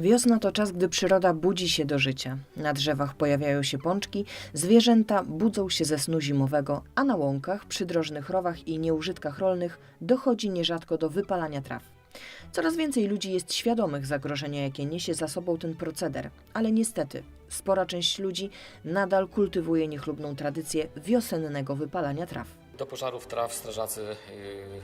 Wiosna to czas, gdy przyroda budzi się do życia. Na drzewach pojawiają się pączki, zwierzęta budzą się ze snu zimowego, a na łąkach, przydrożnych rowach i nieużytkach rolnych dochodzi nierzadko do wypalania traw. Coraz więcej ludzi jest świadomych zagrożenia, jakie niesie za sobą ten proceder, ale niestety spora część ludzi nadal kultywuje niechlubną tradycję wiosennego wypalania traw. Do pożarów traw strażacy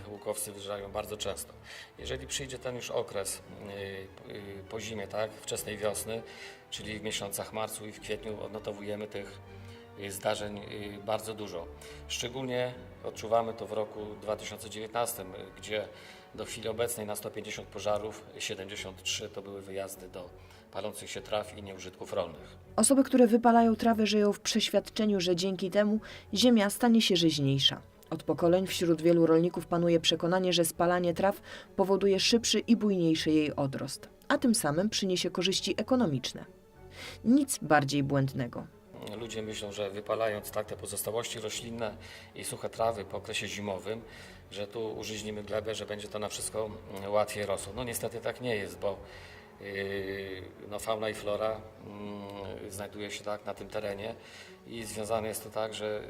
y, łukowcy wyjeżdżają bardzo często. Jeżeli przyjdzie ten już okres y, y, po zimie, tak, wczesnej wiosny, czyli w miesiącach marcu i w kwietniu odnotowujemy tych zdarzeń bardzo dużo. Szczególnie odczuwamy to w roku 2019, y, gdzie do chwili obecnej na 150 pożarów 73 to były wyjazdy do palących się traw i nieużytków rolnych. Osoby, które wypalają trawy, żyją w przeświadczeniu, że dzięki temu ziemia stanie się żyźniejsza. Od pokoleń wśród wielu rolników panuje przekonanie, że spalanie traw powoduje szybszy i bujniejszy jej odrost, a tym samym przyniesie korzyści ekonomiczne. Nic bardziej błędnego. Ludzie myślą, że wypalając tak te pozostałości roślinne i suche trawy po okresie zimowym, że tu użyźnimy glebę, że będzie to na wszystko łatwiej rosło. No niestety tak nie jest, bo yy, no, fauna i flora mm, znajduje się tak na tym terenie i związane jest to tak, że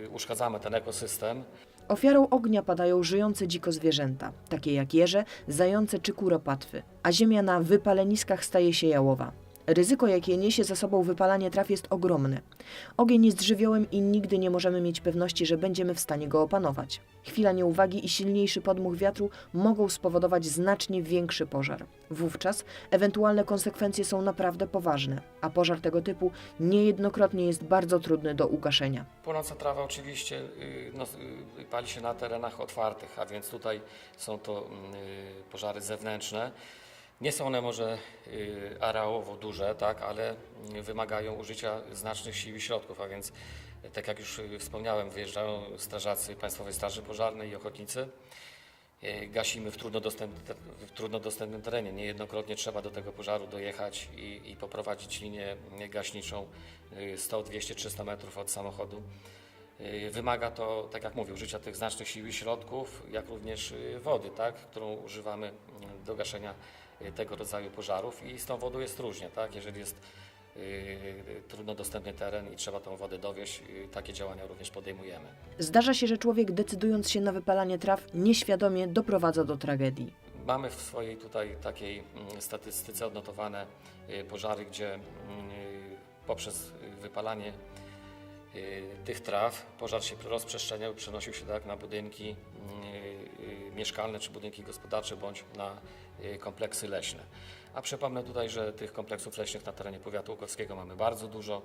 yy, uszkadzamy ten ekosystem, Ofiarą ognia padają żyjące dziko zwierzęta, takie jak jeże, zające czy kuropatwy, a ziemia na wypaleniskach staje się jałowa. Ryzyko, jakie niesie za sobą wypalanie traw, jest ogromne. Ogień jest żywiołem i nigdy nie możemy mieć pewności, że będziemy w stanie go opanować. Chwila nieuwagi i silniejszy podmuch wiatru mogą spowodować znacznie większy pożar. Wówczas ewentualne konsekwencje są naprawdę poważne, a pożar tego typu niejednokrotnie jest bardzo trudny do ugaszenia. Płonąca trawa oczywiście y, no, y, pali się na terenach otwartych, a więc tutaj są to mm, y, pożary zewnętrzne. Nie są one może y, areałowo duże, tak, ale wymagają użycia znacznych sił i środków, a więc tak jak już wspomniałem, wyjeżdżają strażacy Państwowej Straży Pożarnej i ochotnicy. Y, Gasimy w trudno, dostępnym, w trudno dostępnym terenie. Niejednokrotnie trzeba do tego pożaru dojechać i, i poprowadzić linię gaśniczą y, 100, 200, 300 metrów od samochodu. Y, Wymaga to, tak jak mówię, użycia tych znacznych sił i środków, jak również wody, tak, którą używamy do gaszenia tego rodzaju pożarów i z tą wodą jest różnie. Tak? Jeżeli jest y, trudno dostępny teren i trzeba tą wodę dowieść, y, takie działania również podejmujemy. Zdarza się, że człowiek decydując się na wypalanie traw nieświadomie doprowadza do tragedii. Mamy w swojej tutaj takiej mm, statystyce odnotowane y, pożary, gdzie mm, y, poprzez y, wypalanie y, tych traw pożar się rozprzestrzeniał przenosił się tak na budynki y, y, mieszkalne czy budynki gospodarcze bądź na y, kompleksy leśne. A przypomnę tutaj, że tych kompleksów leśnych na terenie powiatu łukowskiego mamy bardzo dużo.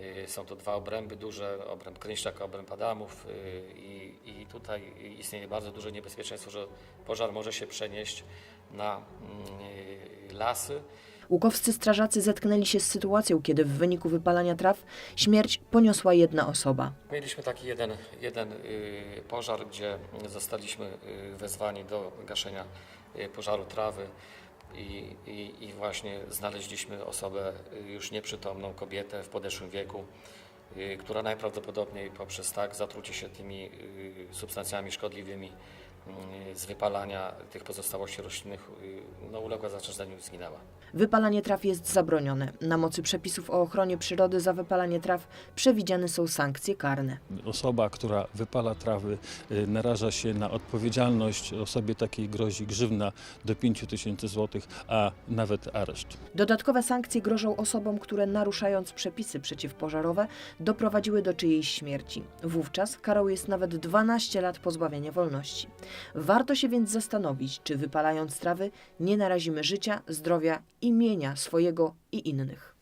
Y, Są to dwa obręby duże, obręb Kryńszczaka, obręb Adamów y, i, i tutaj istnieje bardzo duże niebezpieczeństwo, że pożar może się przenieść na mm, lasy. Łukowscy strażacy zetknęli się z sytuacją, kiedy w wyniku wypalania traw śmierć poniosła jedna osoba. Mieliśmy taki jeden, jeden y, pożar, gdzie zostaliśmy y, wezwani do gaszenia y, pożaru trawy i, i, i właśnie znaleźliśmy osobę już nieprzytomną, kobietę w podeszłym wieku, która najprawdopodobniej poprzez tak zatrucie się tymi substancjami szkodliwymi z wypalania tych pozostałości roślinnych y, no, uległa zatrzęsieniu i zginęła. Wypalanie traw jest zabronione. Na mocy przepisów o ochronie przyrody za wypalanie traw przewidziane są sankcje karne. Osoba, która wypala trawy, y, naraża się na odpowiedzialność. Osobie takiej grozi grzywna do 5 tysięcy złotych, a nawet areszt. Dodatkowe sankcje grożą osobom, które naruszając przepisy przeciwpożarowe doprowadziły do czyjejś śmierci. Wówczas karą jest nawet 12 lat pozbawienia wolności. Warto się więc zastanowić, czy wypalając trawy nie narazimy życia, zdrowia i mienia swojego i innych.